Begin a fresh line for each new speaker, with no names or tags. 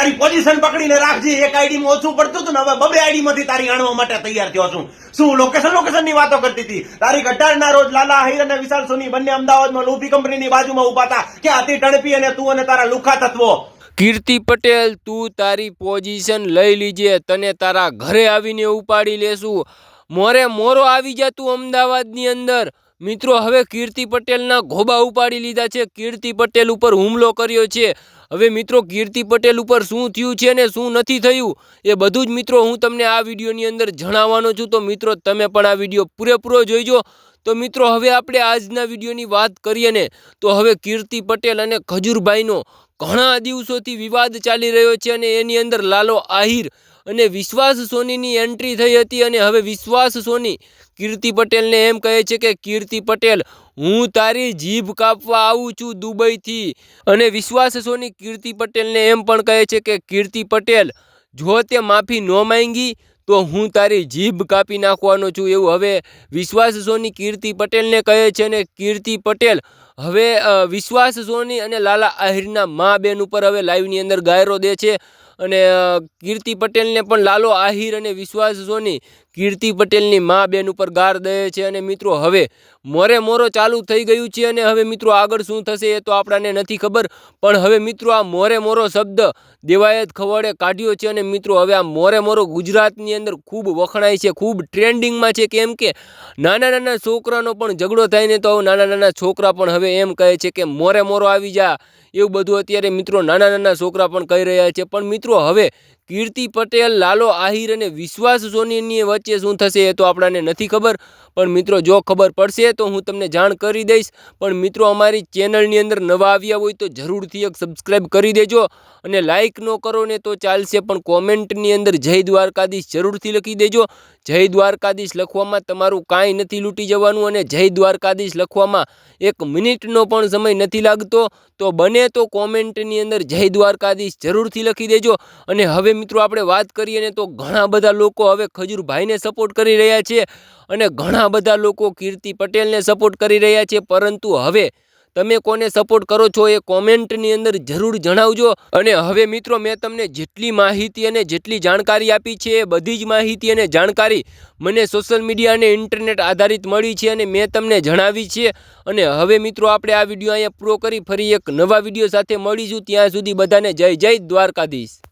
તારી પોઝિશન પકડીને રાખજે. એક આઈડીમાં ઓછું પડતું હતું ને, હવે બબે આઈડી માંથી તારી આણવા માટે તૈયાર થયો છું. શું લોકેશન લોકેશનની વાતો કરતી હતી? તારીખ અઢાર રોજ લાલા આહિર અને વિશાલ સોની બંને અમદાવાદમાં લોભી કંપનીની બાજુમાં ઊભા હતા. કે અતિ ટણપી અને તું અને તારા લુખા તત્વો?
કીર્તિ પટેલ, તું તારી પોઝિશન લઈ લીજે, તને તારા ઘરે આવીને ઉપાડી લેશું. મોરે મોરો આવી જા તું અમદાવાદની અંદર. મિત્રો, હવે કીર્તિ પટેલના ઘોબા ઉપાડી લીધા છે. કીર્તિ પટેલ ઉપર હુમલો કર્યો છે. હવે મિત્રો કીર્તિ પટેલ ઉપર શું થયું છે ને શું નથી થયું, એ બધું જ મિત્રો હું તમને આ વિડીયોની અંદર જણાવવાનો છું. તો મિત્રો તમે પણ આ વીડિયો પૂરેપૂરો જોઈજો. તો મિત્રો હવે આપણે આજના વિડીયોની વાત કરીએ ને, તો હવે કીર્તિ પટેલ અને ખજૂરભાઈનો ઘણા દિવસોથી વિવાદ ચાલી રહ્યો છે અને એની અંદર લાલો આહિર અને વિશ્વાસ સોનીની એન્ટ્રી થઈ હતી અને હવે વિશ્વાસ સોની કીર્તિ પટેલને એમ કહે છે કે કીર્તિ પટેલ હું તારી જીભ કાપવા આવું છું દુબઈથી. અને વિશ્વાસ સોની, કીર્તિ પટેલને એમ પણ કહે છે કે, કીર્તિ પટેલ, જો તે માફી ન માંગી, તો હું તારી જીભ કાપી નાખવાનો છું. એવું હવે વિશ્વાસ સોની, કીર્તિ પટેલને કહે છે ને, કીર્તિ પટેલ, હવે વિશ્વાસ સોની અને લાલા આહિરના મા બેન ઉપર હવે લાઈવની અંદર ગાયરો દે છે. અને કીર્તિ પટેલને પણ લાલો આહિર અને વિશ્વાસ સોની કીર્તિ પટેલની મા બેન ઉપર ગાર દે છે અને મિત્રો, હવે મોરે મોરો ચાલુ થઈ ગયું છે અને હવે મિત્રો આગળ શું થશે એ તો આપણાને નથી ખબર, પણ હવે મિત્રો આ મોરે મોરો શબ્દ દેવાયત ખવડે કાઢ્યો છે અને મિત્રો હવે આ મોરે મોરો ગુજરાતની અંદર ખૂબ વખણાય છે, ખૂબ ટ્રેન્ડિંગમાં છે કેમ કે નાના નાના છોકરાનો પણ ઝઘડો થાય ને તો નાના નાના છોકરા પણ હવે એમ કહે છે કે મોરે મોરો આવી જા, એવું બધું અત્યારે મિત્રો નાના નાના છોકરા પણ કહી રહ્યા છે, પણ મિત્રો હવે કીર્તિ પટેલ, લાલો આહિર અને વિશ્વાસ સોનીની વચ્ચે શું થશે એ તો આપણાને નથી ખબર. પણ મિત્રો, જો ખબર પડશે તો હું તમને જાણ કરી દઈશ. પણ મિત્રો, અમારી ચેનલની અંદર નવા આવ્યા હોય તો જરૂરથી એક સબસ્ક્રાઈબ કરી દેજો. અને લાઇક ન કરો ને તો ચાલશે, પણ કોમેન્ટની અંદર જય દ્વારકાધીશ જરૂરથી લખી દેજો. જય દ્વારકાધીશ લખવામાં તમારું કાંઈ નથી લૂંટી જવાનું અને જય દ્વારકાધીશ લખવામાં એક મિનિટનો પણ સમય નથી લાગતો. તો બને તો કોમેન્ટની અંદર જય દ્વારકાધીશ જરૂરથી લખી દેજો. અને હવે મિત્રો, આપણે વાત કરીએ ને તો ઘણા બધા લોકો હવે ખજૂરભાઈને સપોર્ટ કરી રહ્યા છે અને ઘણા બધા લોકો કીર્તિ પટેલને સપોર્ટ કરી રહ્યા છે. પરંતુ હવે તમે કોને સપોર્ટ કરો છો એ કોમેન્ટની અંદર જરૂર જણાવજો. અને હવે મિત્રો, મેં તમને જેટલી માહિતી અને જેટલી જાણકારી આપી છે એ બધી જ માહિતી અને જાણકારી મને સોશિયલ મીડિયા અને ઇન્ટરનેટ આધારિત મળી છે અને મેં તમને જણાવી છે. અને હવે મિત્રો, આપણે આ વીડિયો અહીંયા પૂરો કરી ફરી એક નવા વીડિયો સાથે મળીશું. ત્યાં સુધી બધાને જય જય દ્વારકાધીશ.